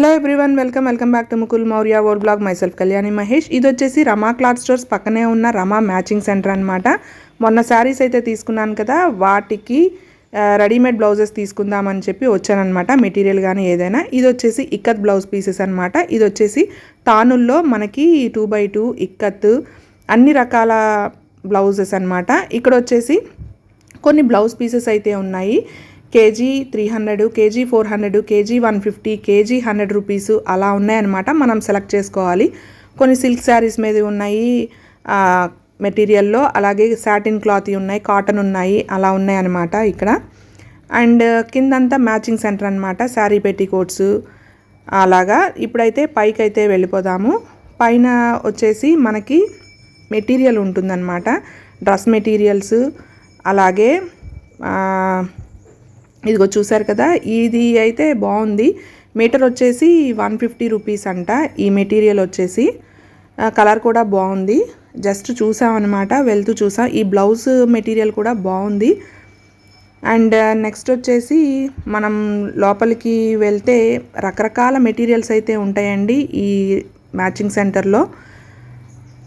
Hello everyone welcome welcome back to Mukul Maurya world blog myself Kalyani Mahesh ఇది వచ్చేసి రమా cloth stores పక్కనే ఉన్న రమా matching centre అనమాట మొన్న శారీస్ అయితే తీసుకున్నాను కదా వాటికి రెడీమేడ్ బ్లౌజెస్ తీసుకుందామని చెప్పి వచ్చానమాట మెటీరియల్ కానీ ఏదైనా. ఇది వచ్చేసి ఇక్కత్ బ్లౌజ్ పీసెస్ అనమాట ఇది వచ్చేసి తానుల్లో మనకి టూ బై టూ ఇక్కత్ అన్ని రకాల బ్లౌజెస్ అనమాట ఇక్కడ వచ్చేసి కొన్ని బ్లౌజ్ పీసెస్ అయితే ఉన్నాయి. KG three hundred KG four hundred KG one fifty KG hundred rupees అలా ఉన్నాయన్నమాట. మనం సెలెక్ట్ చేసుకోవాలి. కొన్ని సిల్క్ శారీస్ మీద ఉన్నాయి మెటీరియల్లో. అలాగే సాటిన్ క్లాత్ ఉన్నాయి కాటన్ ఉన్నాయి అలా ఉన్నాయన్నమాట ఇక్కడ. అండ్ కిందంతా మ్యాచింగ్ సెంటర్ అనమాట శారీ పెట్టికోట్స్ అలాగా. ఇప్పుడైతే పైకి అయితే వెళ్ళిపోదాము. పైన వచ్చేసి మనకి మెటీరియల్ ఉంటుందన్నమాట. డ్రెస్ మెటీరియల్స్ అలాగే ఇదిగో చూసారు కదా ఇది అయితే బాగుంది. మీటర్ వచ్చేసి వన్ ఫిఫ్టీ రూపీస్ అంట ఈ మెటీరియల్ వచ్చేసి. కలర్ కూడా బాగుంది. జస్ట్ చూసామన్నమాట వెళ్తూ చూసాం. ఈ బ్లౌజ్ మెటీరియల్ కూడా బాగుంది. అండ్ నెక్స్ట్ వచ్చేసి మనం లోపలికి వెళ్తే రకరకాల మెటీరియల్స్ అయితే ఉంటాయండి ఈ మ్యాచింగ్ సెంటర్లో.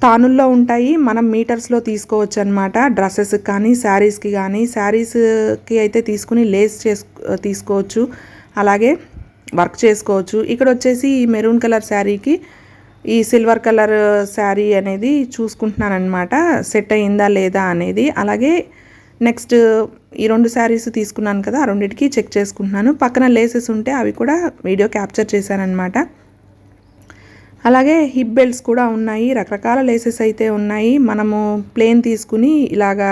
తానుల్లో ఉంటాయి. మనం మీటర్స్లో తీసుకోవచ్చు అనమాట డ్రెస్సెస్కి కానీ శారీస్కి కానీ. శారీస్కి అయితే తీసుకుని లేస్ చేసు తీసుకోవచ్చు. అలాగే వర్క్ చేసుకోవచ్చు. ఇక్కడ వచ్చేసి ఈ మెరూన్ కలర్ శారీకి ఈ సిల్వర్ కలర్ శారీ అనేది చూసుకుంటున్నాను అనమాట సెట్ అయిందా లేదా అనేది. అలాగే నెక్స్ట్ ఈ రెండు శారీస్ తీసుకున్నాను కదా ఆ రెండింటికి చెక్ చేసుకుంటున్నాను. పక్కన లేసెస్ ఉంటే అవి కూడా వీడియో క్యాప్చర్ చేశానమాట అలాగే హిప్ బెల్ట్స్ కూడా ఉన్నాయి రకరకాల లేసెస్ అయితే ఉన్నాయి. మనము ప్లేన్ తీసుకుని ఇలాగా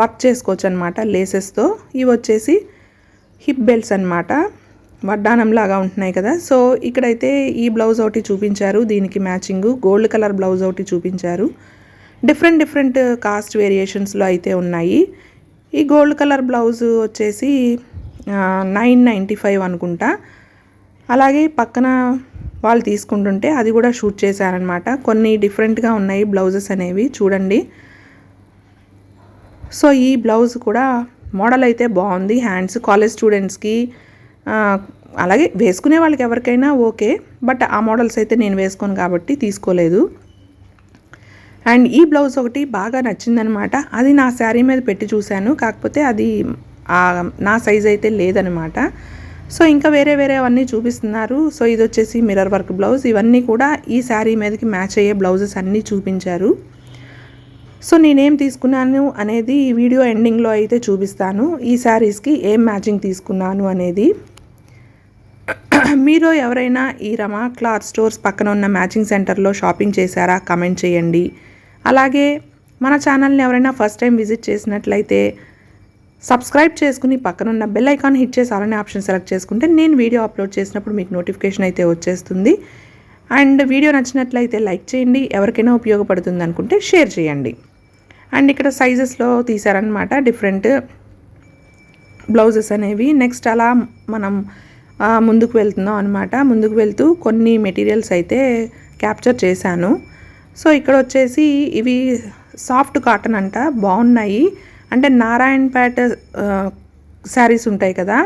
వర్క్ చేసుకోవచ్చు అనమాట లేసెస్తో ఇవి వచ్చేసి హిప్ బెల్ట్స్ అనమాట వడ్డానం లాగా ఉంటున్నాయి కదా. సో ఇక్కడైతే ఈ బ్లౌజ్ ఒకటి చూపించారు. దీనికి మ్యాచింగ్ గోల్డ్ కలర్ బ్లౌజ్ ఒకటి చూపించారు. డిఫరెంట్ డిఫరెంట్ కాస్ట్ వేరియేషన్స్లో అయితే ఉన్నాయి. ఈ గోల్డ్ కలర్ బ్లౌజ్ వచ్చేసి నైన్ నైంటీ ఫైవ్ అనుకుంటా. అలాగే పక్కన వాళ్ళు తీసుకుంటుంటే అది కూడా షూట్ చేశారనమాట కొన్ని డిఫరెంట్గా ఉన్నాయి బ్లౌజెస్ అనేవి చూడండి. సో ఈ బ్లౌజ్ కూడా మోడల్ అయితే బాగుంది. హ్యాండ్స్ కాలేజ్ స్టూడెంట్స్కి అలాగే వేసుకునే వాళ్ళకి ఎవరికైనా ఓకే. బట్ ఆ మోడల్స్ అయితే నేను వేసుకోను కాబట్టి తీసుకోలేదు. అండ్ ఈ బ్లౌజ్ ఒకటి బాగా నచ్చిందనమాట అది నా శారీ మీద పెట్టి చూశాను. కాకపోతే అది నా సైజ్ అయితే లేదనమాట సో ఇంకా వేరే వేరే అవన్నీ చూపిస్తున్నారు. సో ఇది వచ్చేసి మిర్రర్ వర్క్ బ్లౌజ్. ఇవన్నీ కూడా ఈ శారీ మీదకి మ్యాచ్ అయ్యే బ్లౌజెస్ అన్నీ చూపించారు. సో నేనేం తీసుకున్నాను అనేది ఈ వీడియో ఎండింగ్లో అయితే చూపిస్తాను. ఈ శారీస్కి ఏం మ్యాచింగ్ తీసుకున్నాను అనేది. మీరు ఎవరైనా ఈ రమా క్లాత్ స్టోర్స్ పక్కన ఉన్న మ్యాచింగ్ సెంటర్లో షాపింగ్ చేశారా? కమెంట్ చేయండి. అలాగే మన ఛానల్ని ఎవరైనా ఫస్ట్ టైం విజిట్ చేసినట్లయితే సబ్స్క్రైబ్ చేసుకుని పక్కనున్న బెల్ ఐకాన్ హిట్ చేసి అలానే ఆప్షన్ సెలెక్ట్ చేసుకుంటే నేను వీడియో అప్లోడ్ చేసినప్పుడు మీకు నోటిఫికేషన్ అయితే వచ్చేస్తుంది. అండ్ వీడియో నచ్చినట్లయితే లైక్ చేయండి ఎవరికైనా ఉపయోగపడుతుంది అనుకుంటే షేర్ చేయండి. అండ్ ఇక్కడ సైజెస్లో తీసారనమాట డిఫరెంట్ బ్లౌజెస్ అనేవి. నెక్స్ట్ అలా మనం ముందుకు వెళ్తున్నాం అనమాట ముందుకు వెళ్తూ కొన్ని మెటీరియల్స్ అయితే క్యాప్చర్ చేశాను. సో ఇక్కడ వచ్చేసి ఇవి సాఫ్ట్ కాటన్ అంట బాగున్నాయి. అంటే నారాయణపేట శారీస్ ఉంటాయి కదా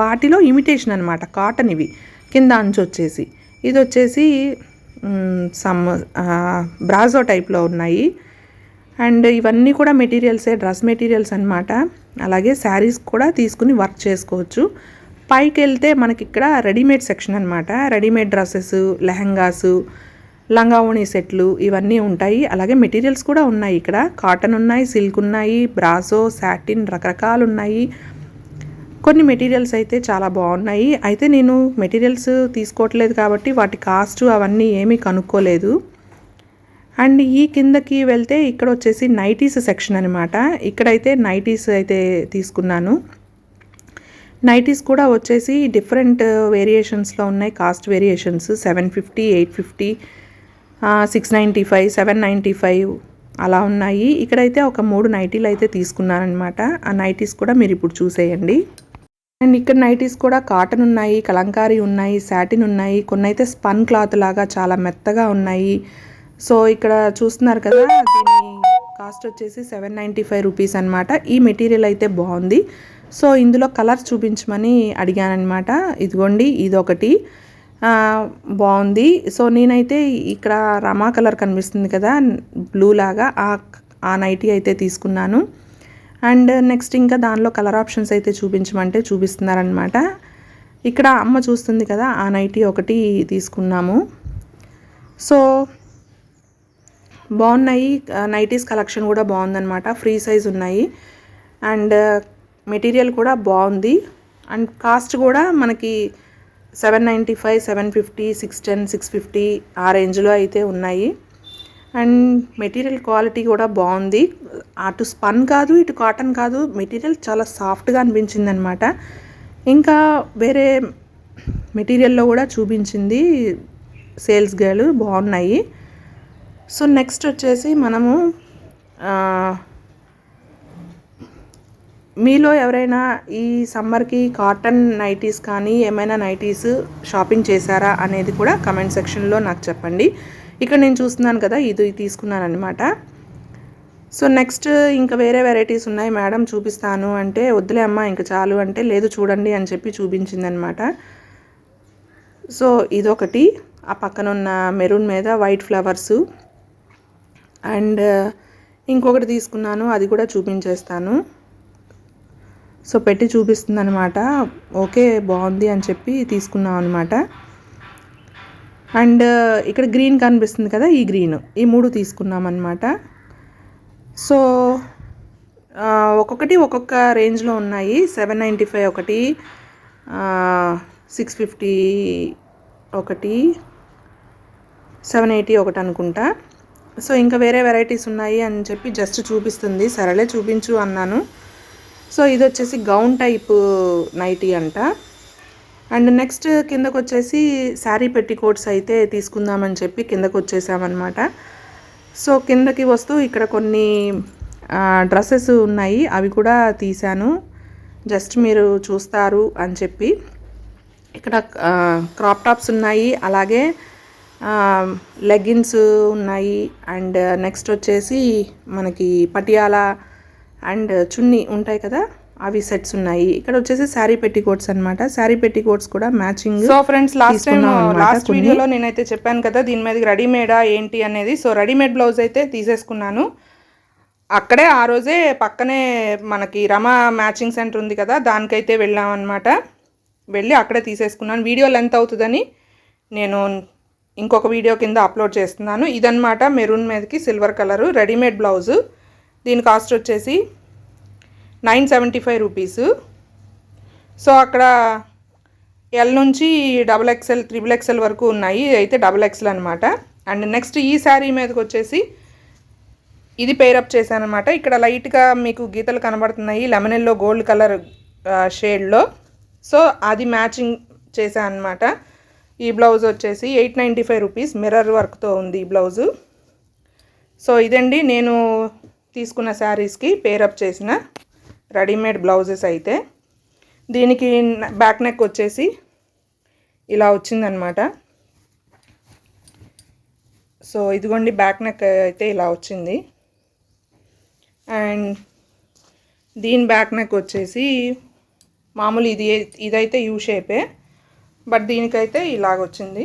వాటిలో ఇమిటేషన్ అనమాట కాటన్ ఇవి కింద అంచు వచ్చేసి. ఇది వచ్చేసి సమ్ బ్రాజో టైప్లో ఉన్నాయి. అండ్ ఇవన్నీ కూడా మెటీరియల్సే డ్రెస్ మెటీరియల్స్ అనమాట అలాగే శారీస్ కూడా తీసుకుని వర్క్ చేసుకోవచ్చు. పైకి వెళ్తే మనకి ఇక్కడ రెడీమేడ్ సెక్షన్ అనమాట రెడీమేడ్ డ్రెస్సెస్ లెహంగాసు లంగా ఓణి సెట్లు ఇవన్నీ ఉంటాయి. అలాగే మెటీరియల్స్ కూడా ఉన్నాయి ఇక్కడ. కాటన్ ఉన్నాయి సిల్క్ ఉన్నాయి బ్రాసో సాటిన్ రకరకాలు ఉన్నాయి కొన్ని మెటీరియల్స్ అయితే చాలా బాగున్నాయి. అయితే నేను మెటీరియల్స్ తీసుకోవట్లేదు కాబట్టి వాటి కాస్ట్ అవన్నీ ఏమీ కనుక్కోలేదు. అండ్ ఈ కిందకి వెళ్తే ఇక్కడ వచ్చేసి నైటీస్ సెక్షన్ అనమాట ఇక్కడైతే నైటీస్ అయితే తీసుకున్నాను. నైటీస్ కూడా వచ్చేసి డిఫరెంట్ వేరియేషన్స్లో ఉన్నాయి. Cost variations seven fifty eight fifty six ninety five seven ninety five అలా ఉన్నాయి. ఇక్కడైతే ఒక మూడు నైటీలు అయితే తీసుకున్నానమాట ఆ నైటీస్ కూడా మీరు ఇప్పుడు చూసేయండి. అండ్ ఇక్కడ నైటీస్ కూడా కాటన్ ఉన్నాయి కలంకారీ ఉన్నాయి సాటిన్ ఉన్నాయి. కొన్ని అయితే స్పన్ క్లాత్ లాగా చాలా మెత్తగా ఉన్నాయి. సో ఇక్కడ చూస్తున్నారు కదా దీని కాస్ట్ వచ్చేసి సెవెన్ నైంటీ ఫైవ్ రూపీస్ అనమాట ఈ మెటీరియల్ అయితే బాగుంది. సో ఇందులో కలర్స్ చూపించమని అడిగానమాట ఇదిగోండి ఇదొకటి. బాగుంది. సో నేనైతే ఇక్కడ రమా కలర్ కనిపిస్తుంది కదా బ్లూ లాగా ఆ ఆ నైటీ అయితే తీసుకున్నాను. అండ్ నెక్స్ట్ ఇంకా దానిలో కలర్ ఆప్షన్స్ అయితే చూపించమంటే చూపిస్తున్నారనమాట ఇక్కడ అమ్మ చూస్తుంది కదా ఆ నైటీ ఒకటి తీసుకున్నాము. సో బాగున్నాయి. నైటీస్ కలెక్షన్ కూడా బాగుందన్నమాట. ఫ్రీ సైజ్ ఉన్నాయి. అండ్ మెటీరియల్ కూడా బాగుంది. అండ్ కాస్ట్ కూడా మనకి seven ninety five seven fifty six ten six fifty ఆ రేంజ్లో అయితే ఉన్నాయి. అండ్ మెటీరియల్ క్వాలిటీ కూడా బాగుంది. అటు స్పన్ కాదు ఇటు కాటన్ కాదు మెటీరియల్ చాలా సాఫ్ట్గా అనిపించింది అనమాట ఇంకా వేరే మెటీరియల్లో కూడా చూపించింది సేల్స్ గర్ల్ బాగున్నాయి. సో నెక్స్ట్ వచ్చేసి మనము ఆ, మీలో ఎవరైనా ఈ సమ్మర్కి కాటన్ నైటీస్ కానీ ఏమైనా నైటీస్ షాపింగ్ చేశారా అనేది కూడా కమెంట్ సెక్షన్లో నాకు చెప్పండి. ఇక్కడ నేను చూస్తున్నాను కదా ఇది తీసుకున్నాను అనమాట సో నెక్స్ట్ ఇంకా వేరే వెరైటీస్ ఉన్నాయి. మేడం చూపిస్తాను అంటే వద్దులే అమ్మ ఇంకా చాలు అంటే లేదు చూడండి అని చెప్పి చూపించిందనమాట సో ఇదొకటి. ఆ పక్కన ఉన్న మెరూన్ మీద వైట్ ఫ్లవర్సు. అండ్ ఇంకొకటి తీసుకున్నాను అది కూడా చూపించేస్తాను. సో పెట్టి చూపిస్తుంది అనమాట ఓకే బాగుంది అని చెప్పి తీసుకున్నాం అనమాట అండ్ uh, ఇక్కడ గ్రీన్ కనిపిస్తుంది కదా ఈ గ్రీన్. ఈ మూడు తీసుకున్నాం అనమాట సో uh, ఒక్కొక్కటి ఒక్కొక్క రేంజ్లో ఉన్నాయి. సెవెన్ నైంటీ ఫైవ్ ఒకటి uh, సిక్స్ ఫిఫ్టీ ఒకటి సెవెన్ ఎయిటీ ఒకటి అనుకుంటా. సో ఇంకా వేరే వెరైటీస్ ఉన్నాయి అని చెప్పి జస్ట్ చూపిస్తుంది. సరేలే చూపించు అన్నాను. సో ఇది వచ్చేసి గౌన్ టైప్ నైటీ అంట. అండ్ నెక్స్ట్ కిందకు వచ్చేసి శారీ పెట్టికోట్స్ అయితే తీసుకుందామని చెప్పి కిందకు వచ్చేసామన్నమాట సో కిందకి వస్తూ ఇక్కడ కొన్ని డ్రెస్సెస్ ఉన్నాయి. అవి కూడా తీశాను. జస్ట్ మీరు చూస్తారు అని చెప్పి. ఇక్కడ క్రాప్ టాప్స్ ఉన్నాయి. అలాగే లెగ్గిన్స్ ఉన్నాయి. అండ్ నెక్స్ట్ వచ్చేసి మనకి పటియాలా అండ్ చున్నీ ఉంటాయి కదా అవి సెట్స్ ఉన్నాయి. ఇక్కడ వచ్చేసి శారీ పెట్టి కోట్స్ అనమాట శారీ పెట్టి కోట్స్ కూడా matching so friends last time last. వీడియోలో నేనైతే చెప్పాను కదా దీని మీద రెడీమేడా ఏంటి అనేది. సో రెడీమేడ్ బ్లౌజ్ అయితే తీసేసుకున్నాను. అక్కడే ఆ రోజే పక్కనే మనకి రమా మ్యాచింగ్ సెంటర్ ఉంది కదా దానికైతే వెళ్ళాం అనమాట వెళ్ళి అక్కడే తీసేసుకున్నాను. వీడియో లెంత్ అవుతుందని నేను ఇంకొక వీడియో కింద అప్లోడ్ చేస్తున్నాను. ఇదన్నమాట మెరూన్ మీదకి సిల్వర్ కలరు రెడీమేడ్ బ్లౌజు. దీని కాస్ట్ వచ్చేసి nine seventy five rupees. So అక్కడ ఎల్ నుంచి డబుల్ ఎక్స్ఎల్ త్రిబుల్ ఎక్స్ఎల్ వరకు ఉన్నాయి. అయితే డబుల్ ఎక్స్ఎల్ అనమాట అండ్ నెక్స్ట్ ఈ శారీ మీదకి వచ్చేసి ఇది పేరప్ చేశాను అనమాట ఇక్కడ లైట్గా మీకు గీతలు కనబడుతున్నాయి. లెమనెల్లో గోల్డ్ కలర్ షేడ్లో. సో అది మ్యాచింగ్ చేశాను అనమాట ఈ బ్లౌజ్ వచ్చేసి eight ninety five rupees. Mirror వర్క్తో ఉంది ఈ బ్లౌజు. సో ఇదండి నేను తీసుకున్న శారీస్కి పేరప్ చేసిన రెడీమేడ్ బ్లౌజెస్ అయితే దీనికి బ్యాక్ నెక్ వచ్చేసి ఇలా వచ్చిందనమాట సో ఇదిగోండి బ్యాక్ నెక్ అయితే ఇలా వచ్చింది. అండ్ దీని బ్యాక్ నెక్ వచ్చేసి మామూలు ఇది ఇదైతే యూ షేపే బట్ దీనికైతే ఇలాగ వచ్చింది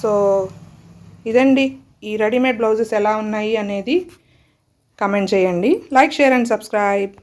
సో ఇదండి ఈ రెడీమేడ్ బ్లౌజెస్ ఎలా ఉన్నాయి అనేది కమెంట్ చేయండి. Like share and subscribe.